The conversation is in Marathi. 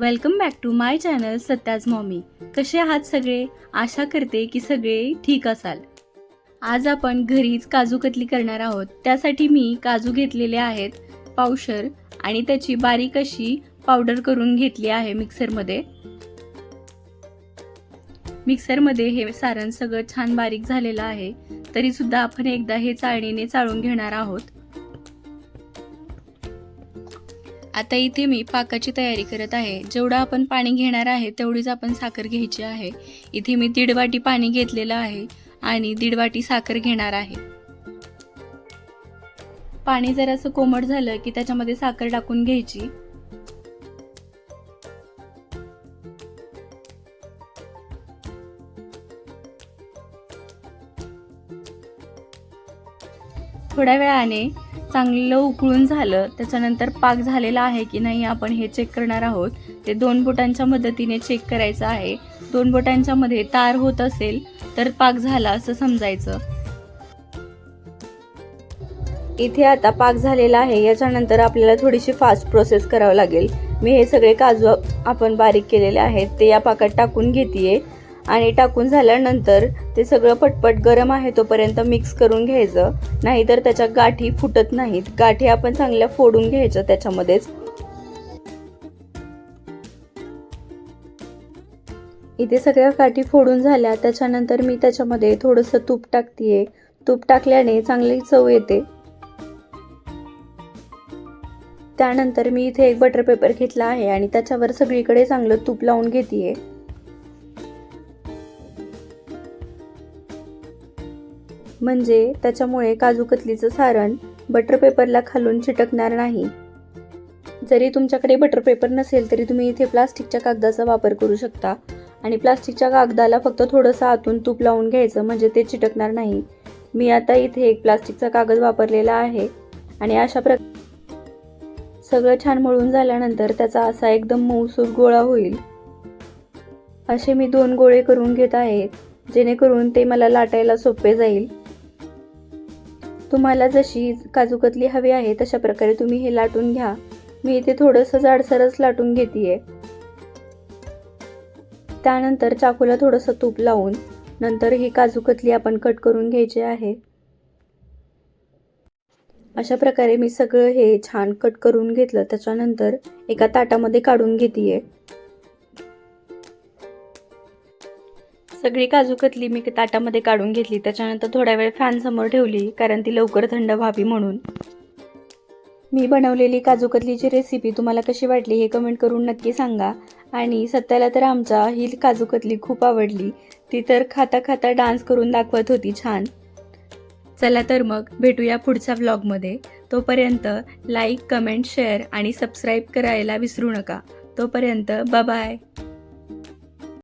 Welcome back to my channel Satya's mommy. कसे आहात सगळे? आशा करते की सगळे ठीक असाल. आज आपण घरीच काजू कतली करणार आहोत. त्यासाठी मी काजू घेतलेले आहेत पावशर आणि त्याची बारीक अशी पावडर करून घेतली आहे मिक्सरमध्ये. मिक्सरमध्ये हे सारण सगळं छान बारीक झालेलं आहे. तरीसुद्धा आपण एकदा हे चाळणीने चाळून घेणार आहोत. आता इथे मी पाकाची तयारी करत आहे. जेवढं आपण पाणी घेणार आहे तेवढीच आपण साखर घ्यायची आहे. इथे मी दीड वाटी पाणी घेतलेलं आहे आणि दीड वाटी साखर घेणार आहे. पाणी जरासं कोमट झालं की त्याच्यामध्ये साखर टाकून घ्यायची. थोड्या वेळाने चांगलं उकळून झालं त्याच्यानंतर पाक झालेला आहे की नाही आपण हे चेक करणार आहोत. ते दोन बोटांच्या मदतीने चेक करायचं आहे. दोन बोटांच्या मध्ये तार होत असेल तर पाक झाला असं समजायचं. इथे आता पाक झालेला आहे याच्यानंतर आपल्याला थोडीशी फास्ट प्रोसेस करावं लागेल. मी हे सगळे काजू आपण बारीक केलेले आहेत ते या पाकात टाकून घेते आणि टाकून झाल्यानंतर ते सगळं पटपट गरम आहे तोपर्यंत मिक्स करून घ्यायचं. नाहीतर त्याच्या गाठी फुटत नाहीत. गाठी आपण चांगल्या फोडून घ्यायच्या त्याच्यामध्येच. इथे सगळ्या गाठी फोडून झाल्या. त्याच्यानंतर मी त्याच्यामध्ये थोडंसं तूप टाकतीये. तूप टाकल्याने चांगली चव येते. त्यानंतर मी इथे एक बटर पेपर घेतला आहे आणि त्याच्यावर सगळीकडे चांगलं तूप लावून घेते म्हणजे त्याच्यामुळे काजू कतलीचं सारण बटर पेपरला खालून चिटकणार नाही. जरी तुमच्याकडे बटर पेपर नसेल तरी तुम्ही इथे प्लास्टिकच्या कागदाचा वापर करू शकता. आणि प्लास्टिकच्या कागदाला फक्त थोडंसं आतून तूप लावून घ्यायचं म्हणजे ते चिटकणार नाही. मी आता इथे एक प्लास्टिकचा कागद वापरलेला आहे. आणि अशा प्र सगळं छान मळून झाल्यानंतर त्याचा असा एकदम मऊसूर गोळा होईल. असे मी दोन गोळे करून घेत आहे जेणेकरून ते मला लाटायला सोपे जाईल. तुम्हाला जशी काजूकतली हवी आहे तशा प्रकारे तुम्ही हे लाटून घ्या. मी इथे थोडंसं जाडसरच लाटून घेते त्यानंतर चाकूला थोडंसं तूप लावून नंतर ही काजूकतली आपण कट करून घ्यायची आहे. अशा प्रकारे मी सगळं हे छान कट करून घेतलं. त्याच्यानंतर एका ताटामध्ये काढून घेते सगळी काजू कतली मी ताटामध्ये काढून घेतली. त्याच्यानंतर थोड्या वेळ फॅनसमोर ठेवली कारण ती लवकर थंड व्हावी म्हणून. मी बनवलेली काजू कतलीची रेसिपी तुम्हाला कशी वाटली हे कमेंट करून नक्की सांगा. आणि सत्याला तर आमच्या ही काजू कतली खूप आवडली. ती तर खाता खाता डान्स करून दाखवत होती छान. चला तर मग भेटूया पुढच्या व्लॉगमध्ये तोपर्यंत लाईक कमेंट शेअर आणि सबस्क्राईब करायला विसरू नका. तोपर्यंत बाय